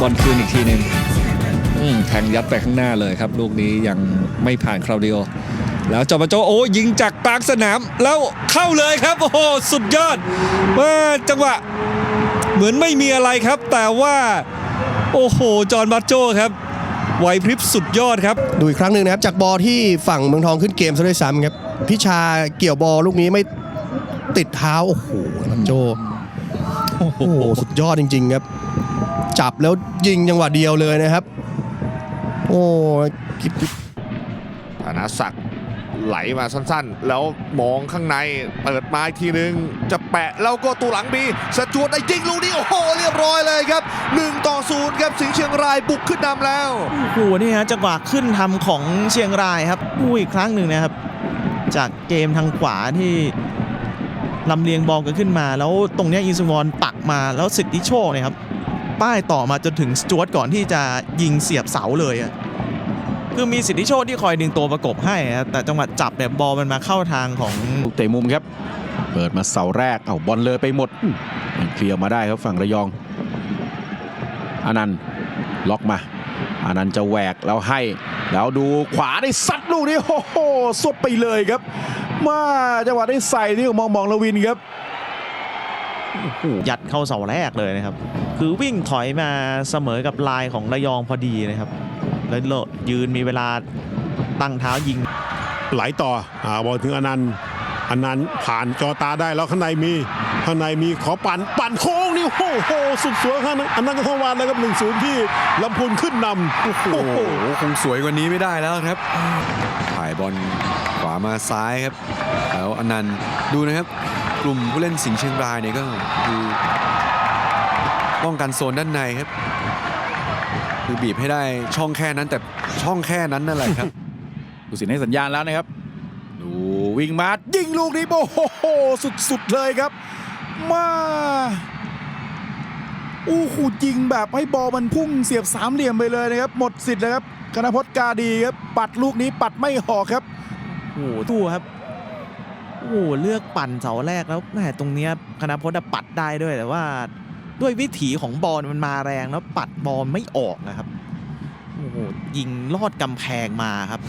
บอลคืนอีกทีหนึ่งแทงยัดไปข้างหน้าเลยครับ ลูกนี้ยังไม่ผ่านคราวเดียวแล้วจอมโจโอ้ยิงจากกลางสนามแล้วเข้าเลยครับ โอ้โหสุดยอดว่าจังหวะเหมือนไม่มีอะไรครับ แต่ว่า โอ้โห จอห์นบัตโจครับไหวพริบสุดยอดครับ ดูอีกครั้งหนึ่งนะครับ จากบอลที่ฝั่งเมืองทองขึ้นเกมซะด้วยซ้ำครับ พิชาเกี่ยวบอลลูกนี้ไม่ติดเท้า โอ้โหบัตโจโอ้โห สุดยอดจริง ๆ ครับ จับแล้วยิงจังหวะเดียวเลยนะครับ โอ้คิดธนศักดิ์ไหลมาสั้นๆ แล้วมองข้างในเปิดมาอีกทีนึง จะแปะแล้วก็ตัวหลังมีสจวดได้ยิงลูกนี้โอ้โหเรียบร้อยเลยครับ1ต่อ0ครับสิงห์เชียงรายบุกขึ้นนำแล้วโอ้โหนี่ฮะจังหวะขึ้นทำของเชียงรายครับดูอีกครั้งหนึ่งนะครับ จากเกมทางขวาที่ลำเลียงบอลกันขึ้นมา แล้วตรงเนี้ยอินซูวอนปักมาแล้วสิทธิโชคเนี่ยครับ ป้ายต่อมาจนถึงสจวตก่อนที่จะยิงเสียบเสาเลยอะคือมีสิทธิโชคที่คอยดึงตัวประกบให้แต่จังหวะจับเนี่ยบอลมันมาเข้าทางของเตะมุมครับ เปิดมาเสาแรกเอาบอลเลยไปหมดมันเคลียร์มาได้ครับฝั่งระยองอานันต์ล็อกมาอานันต์จะแหวกแล้วให้ แล้วดูขวาได้ซัดลูกนี้โอ้โหสุดไปเลยครับ มาจังหวะได้ใส่ที่มองมองละวินครับ ยัดเข้าเสาแรกเลยนะครับ คือวิ่งถอยมาเสมอกับลายของระยองพอดีนะครับ แล้วเลอะยืนมีเวลาตั้งเท้ายิง ไหลต่ออาบอลถึงอนันต์อนันต์ผ่านจอตาได้แล้วข้างในมีข้างในมีขอปั่นปั่นโค้งนี่โอ้โหสุดสวยข้างนั้นอันนั้นก็ทวารเลยครับหนึ่งศูนย์ที่ลำพูนขึ้นนำโอ้โหโอ้โหคงสวยกว่านี้ไม่ได้แล้วครับถ่ายบอลขวามาซ้ายครับแล้วอนันต์ดูนะครับก ลุ่มผู้เล่นสิงห์เชียงรายเนี่ยก็คือป้องกันโซนด้านในครับ คือบีบให้ได้ช่องแค่นั้นแต่ช่องแค่นั้นนั่นแหละครับดูสินให้สัญญาณแล้วนะครับ ดูวิ่งมายิงลูกนี้โอ้โหสุดๆเลยครับ มาโอ้โหยิงแบบให้บอลมันพุ่งเสียบสามเหลี่ยมไปเลยนะครับ หมดสิทธิ์เลยครับกนพจน์กาดีครับ ปัดลูกนี้ปัดไม่หอกครับโอ้โหตู้ครับ โอ้โหเลือกปั่นเสาแรกแล้วแหมตรงเนี้ยคณะพจน์ปัดได้ด้วยแต่ว่า ด้วยวิถีของบอลมันมาแรงแล้วปัดบอลไม่ออกนะครับโอ้โหยิงลอดกำแพงมาครับ